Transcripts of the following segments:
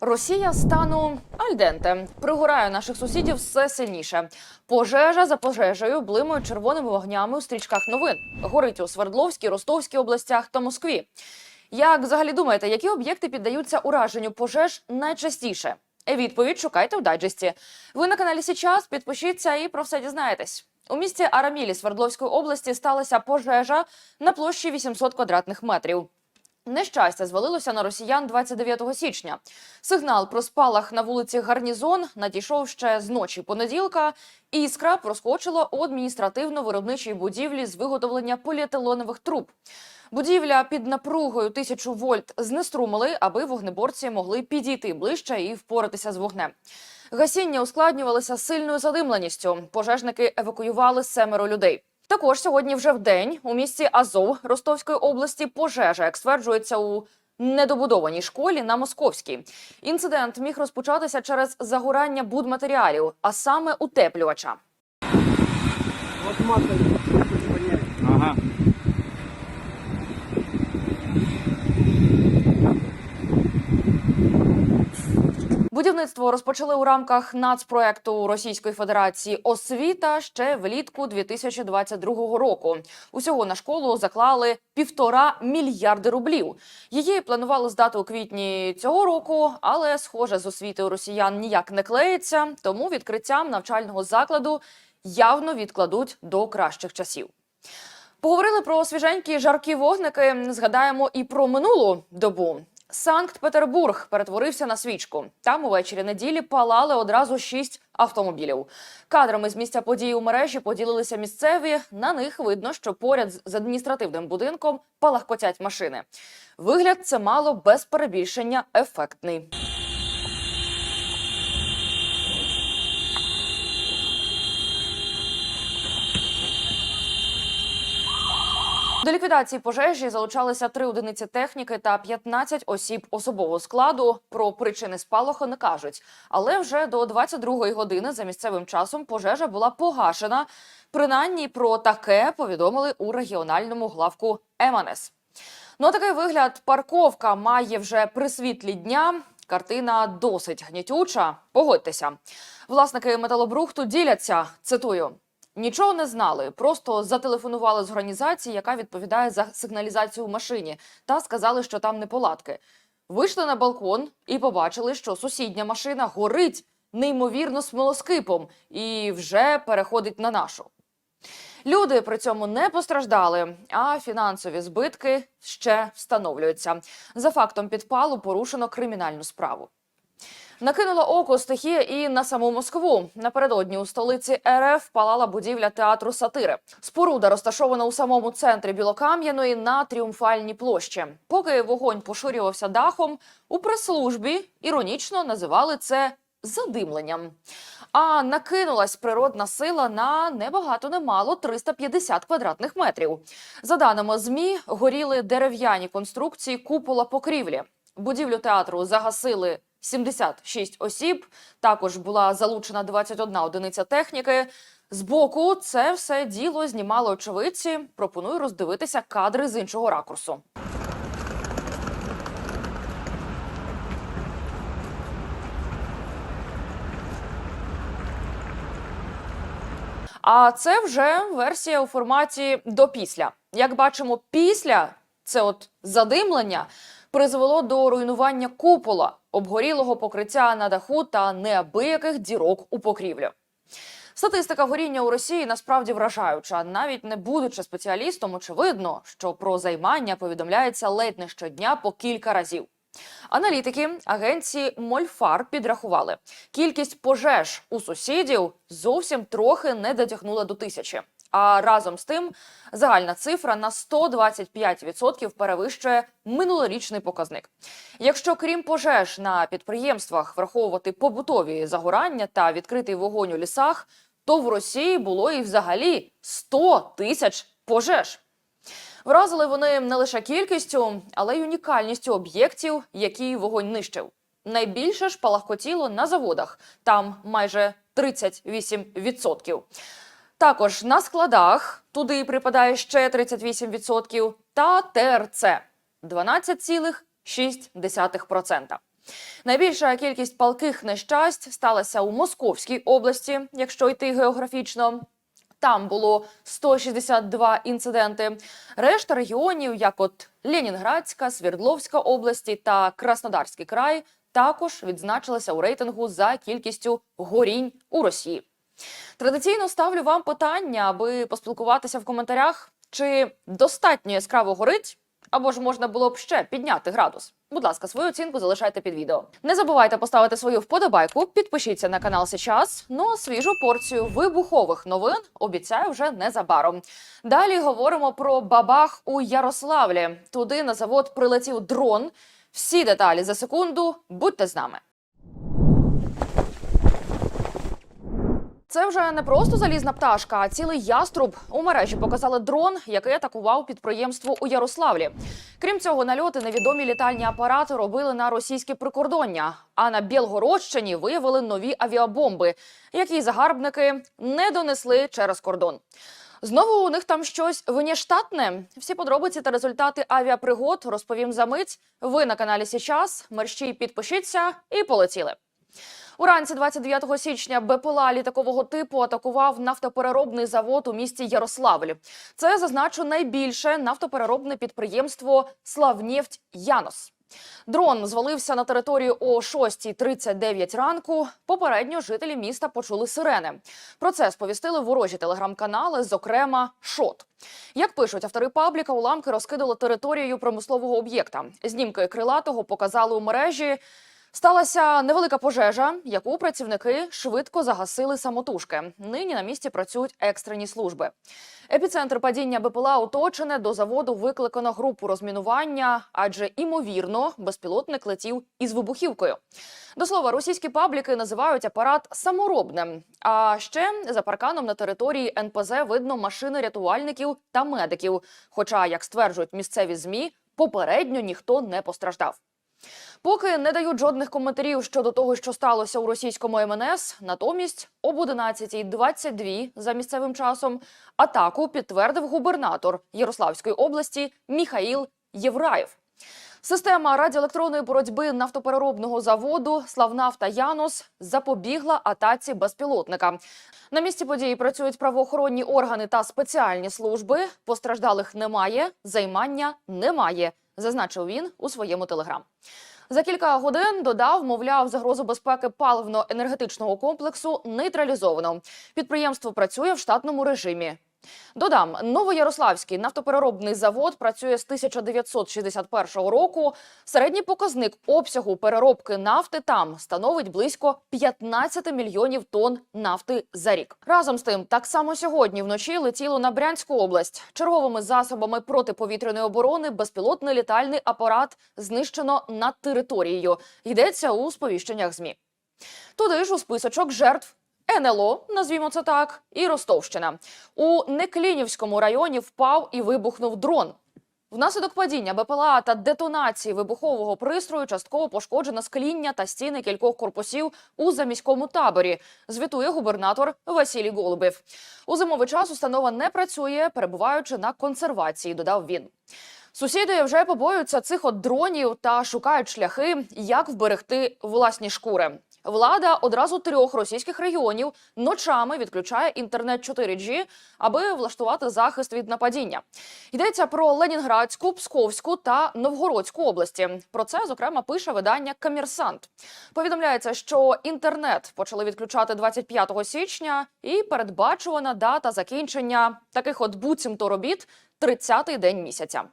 Росія стану альденте пригорає наших сусідів все сильніше. Пожежа за пожежею блимають червоними вогнями у стрічках новин. Горить у Свердловській, Ростовській областях та Москві. Як взагалі думаєте, які об'єкти піддаються ураженню пожеж найчастіше? Відповідь шукайте в дайджесті. Ви на каналі Січас. Підпишіться і про все дізнаєтесь. У місті Арамілі Свердловської області сталася пожежа на площі 800 квадратних метрів. Нещастя звалилося на росіян 29 січня. Сигнал про спалах на вулиці Гарнізон надійшов ще з ночі понеділка. і Іскра проскочила у адміністративно-виробничій будівлі з виготовлення поліетилонових труб. Будівля під напругою 1000 вольт знеструмили, аби вогнеборці могли підійти ближче і впоратися з вогнем. Гасіння ускладнювалося сильною задимленістю. Пожежники евакуювали семеро людей. Також сьогодні вже в день у місті Азов Ростовської області пожежа, як стверджується у недобудованій школі на Московській. Інцидент міг розпочатися через загорання будматеріалів, а саме утеплювача. Вот Будівництво розпочали у рамках нацпроекту Російської Федерації освіта ще влітку 2022 року. Усього на школу заклали півтора мільярди рублів. Її планували здати у квітні цього року, але схоже з освіти росіян ніяк не клеїться. Тому відкриттям навчального закладу явно відкладуть до кращих часів. Поговорили про свіженькі жаркі вогники. Згадаємо і про минулу добу. Санкт-Петербург перетворився на свічку. Там увечері неділі палали одразу шість автомобілів. Кадрами з місця події у мережі поділилися місцеві. На них видно, що поряд з- адміністративним будинком палахкотять машини. Вигляд це мало без перебільшення ефектний. До ліквідації пожежі залучалися три одиниці техніки та 15 осіб особового складу. Про причини спалаху не кажуть. Але вже до 22-ї години за місцевим часом пожежа була погашена. Принаймні про таке повідомили у регіональному главку МНС. Ну, а такий вигляд парковка має вже при світлі дня. Картина досить гнітюча. Погодьтеся. Власники металобрухту діляться. Цитую. Нічого не знали, просто зателефонували з організації, яка відповідає за сигналізацію в машині, та сказали, що там неполадки. Вийшли на балкон і побачили, що сусідня машина горить неймовірно смолоскипом і вже переходить на нашу. Люди при цьому не постраждали, а фінансові збитки ще встановлюються. За фактом підпалу порушено кримінальну справу. Накинула око стихія і на саму Москву. Напередодні у столиці РФ палала будівля театру сатири. Споруда розташована у самому центрі Білокам'яної на тріумфальній площі. Поки вогонь поширювався дахом, у прес-службі іронічно називали це задимленням. А накинулась природна сила на небагато немало 350 квадратних метрів. За даними змі, горіли дерев'яні конструкції купола покрівлі. Будівлю театру загасили 76 осіб. Також була залучена 21 одиниця техніки. Збоку це все діло знімали очевидці. Пропоную роздивитися кадри з іншого ракурсу. А це вже версія у форматі до після. Як бачимо, після це от задимлення призвело до руйнування купола, обгорілого покриття на даху та неабияких дірок у покрівлю. Статистика горіння у Росії насправді вражаюча. Навіть не будучи спеціалістом, очевидно, що про займання повідомляється ледь не щодня по кілька разів. Аналітики агенції Мольфар підрахували, кількість пожеж у сусідів зовсім трохи не дотягнула до тисячі. А разом з тим загальна цифра на 125% перевищує минулорічний показник. Якщо крім пожеж на підприємствах враховувати побутові загорання та відкритий вогонь у лісах, то в Росії було і взагалі 100 тисяч пожеж. Вразили вони не лише кількістю, але й унікальністю об'єктів, які вогонь нищив. Найбільше ж палахкотіло на заводах, там майже 38%. Також на складах туди припадає ще 38% та ТРЦ 12,6%. Найбільша кількість палких нещасть сталася у Московській області, якщо йти географічно. Там було 162 інциденти. Решта регіонів, як от Ленінградська, Свердловська області та Краснодарський край, також відзначилися у рейтингу за кількістю горінь у Росії. Традиційно ставлю вам питання, аби поспілкуватися в коментарях, чи достатньо яскраво горить, або ж можна було б ще підняти градус. Будь ласка, свою оцінку залишайте під відео. Не забувайте поставити свою вподобайку, підпишіться на канал сейчас. Ну а свіжу порцію вибухових новин обіцяю вже незабаром. Далі говоримо про бабах у Ярославлі. Туди на завод прилетів дрон. Всі деталі за секунду. Будьте з нами. Це вже не просто залізна пташка, а цілий яструб. У мережі показали дрон, який атакував підприємство у Ярославлі. Крім цього, нальоти невідомі літальні апарати робили на російське прикордоння. А на Білгородщині виявили нові авіабомби, які загарбники не донесли через кордон. Знову у них там щось виняштатне. Всі подробиці та результати авіапригод розповім за мить. Ви на каналі Січас. Мерщій підпишіться і полетіли. Уранці 29 січня БПЛА літакового типу атакував нафтопереробний завод у місті Ярославль. Це зазначу найбільше нафтопереробне підприємство Славнефть Янос. Дрон звалився на територію о 6.39 ранку. Попередньо жителі міста почули сирени. Про це сповістили ворожі телеграм-канали, зокрема ШОТ. Як пишуть автори пабліка, уламки розкидали територію промислового об'єкта. Знімки крилатого показали у мережі. Сталася невелика пожежа, яку працівники швидко загасили самотужки. Нині на місці працюють екстрені служби. Епіцентр падіння БПЛА оточене. До заводу викликано групу розмінування, адже імовірно безпілотник летів із вибухівкою. До слова, російські пабліки називають апарат саморобним. А ще за парканом на території НПЗ видно машини рятувальників та медиків. Хоча, як стверджують місцеві змі, попередньо ніхто не постраждав. Поки не дають жодних коментарів щодо того, що сталося у російському МНС. Натомість об 11.22 за місцевим часом атаку підтвердив губернатор Ярославської області Міхаїл Євраєв. Система радіоелектронної боротьби нафтопереробного заводу Славнафта Янос запобігла атаці безпілотника. На місці події працюють правоохоронні органи та спеціальні служби. Постраждалих немає, займання немає, зазначив він у своєму телеграм. За кілька годин додав, мовляв, загрозу безпеки паливно-енергетичного комплексу нейтралізовано. Підприємство працює в штатному режимі. Додам, Новоярославський нафтопереробний завод працює з 1961 року. Середній показник обсягу переробки нафти там становить близько 15 мільйонів тонн нафти за рік. Разом з тим, так само сьогодні вночі летіло на Брянську область. Черговими засобами протиповітряної оборони безпілотний літальний апарат знищено над територією. Йдеться у сповіщеннях змі. Туди ж у списочок жертв НЛО, назвімо це так, і Ростовщина. У Неклінівському районі впав і вибухнув дрон. Внаслідок падіння БПЛА та детонації вибухового пристрою частково пошкоджено скління та стіни кількох корпусів у заміському таборі. Звітує губернатор Василій Голубів. У зимовий час установа не працює, перебуваючи на консервації. Додав він. Сусіди вже побоюються цих от дронів та шукають шляхи, як вберегти власні шкури. Влада одразу трьох російських регіонів ночами відключає інтернет 4G, аби влаштувати захист від нападіння. Йдеться про Ленінградську, Псковську та Новгородську області. Про це зокрема пише видання Комерсант. Повідомляється, що інтернет почали відключати 25 січня, і передбачувана дата закінчення таких от буцімто робіт 30-й день місяця.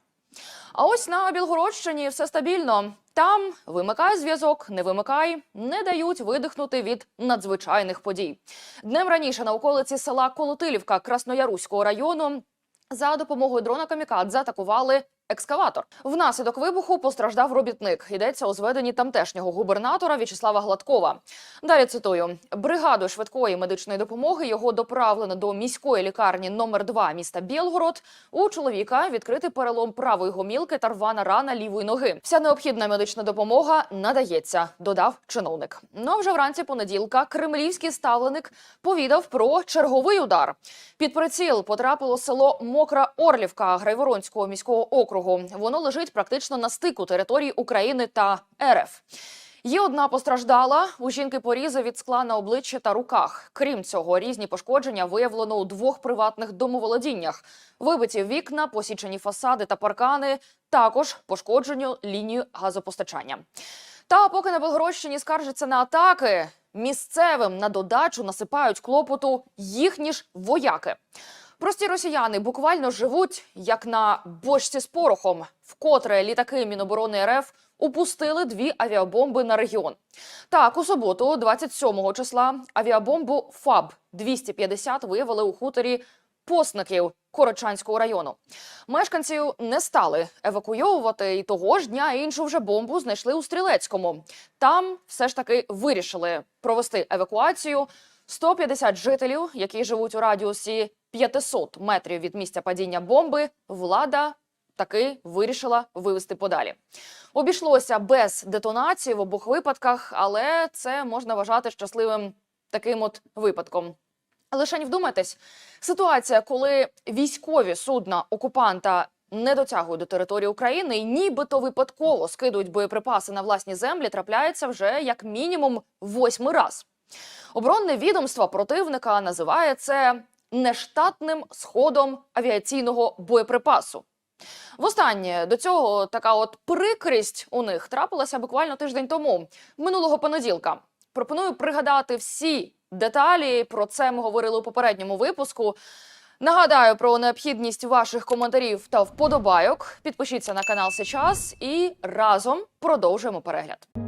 А ось на Білгородщині все стабільно. Там вимикай зв'язок, не вимикай, не дають видихнути від надзвичайних подій. Днем раніше на околиці села Колотилівка Краснояруського району за допомогою дрона камікадзе атакували екскаватор. Внаслідок вибуху постраждав робітник. Йдеться у зведенні тамтешнього губернатора В'ячеслава Гладкова. Далі цитую: бригаду швидкої медичної допомоги його доправлено до міської лікарні номер 2 міста Білгород. У чоловіка відкритий перелом правої гомілки та рвана рана лівої ноги. Вся необхідна медична допомога надається, додав чиновник. Ну а вже вранці понеділка кремлівський ставленик повідав про черговий удар. Під приціл потрапило село Мокра Орлівка Грайворонського міського округу. Воно лежить практично на стику території України та РФ. Є одна постраждала. У жінки порізи від скла на обличчі та руках. Крім цього, різні пошкодження виявлено у двох приватних домоволодіннях. Вибиті вікна, посічені фасади та паркани, також пошкодженню лінію газопостачання. Та поки на Белгородщині скаржаться на атаки, місцевим на додачу насипають клопоту їхні ж вояки. Прості росіяни буквально живуть як на бочці з порохом, вкотре літаки Міноборони РФ упустили дві авіабомби на регіон. Так, у суботу, 27 числа, авіабомбу ФАБ 250 виявили у хуторі Посників Корочанського району. Мешканців не стали евакуйовувати, і того ж дня іншу вже бомбу знайшли у Стрілецькому. Там все ж таки вирішили провести евакуацію. 150 жителів, які живуть у радіусі 500 метрів від місця падіння бомби, влада таки вирішила вивести подалі. Обійшлося без детонації в обох випадках, але це можна вважати щасливим таким от випадком. Лише не вдумайтесь, ситуація, коли військові судна окупанта не дотягують до території України і нібито випадково скидують боєприпаси на власні землі, трапляється вже як мінімум восьмий раз. Оборонне відомство противника називає це нештатним сходом авіаційного боєприпасу. Востаннє до цього така от прикрість у них трапилася буквально тиждень тому, минулого понеділка. Пропоную пригадати всі деталі. Про це ми говорили у попередньому випуску. Нагадаю про необхідність ваших коментарів та вподобайок. Підпишіться на канал сейчас і разом продовжуємо перегляд.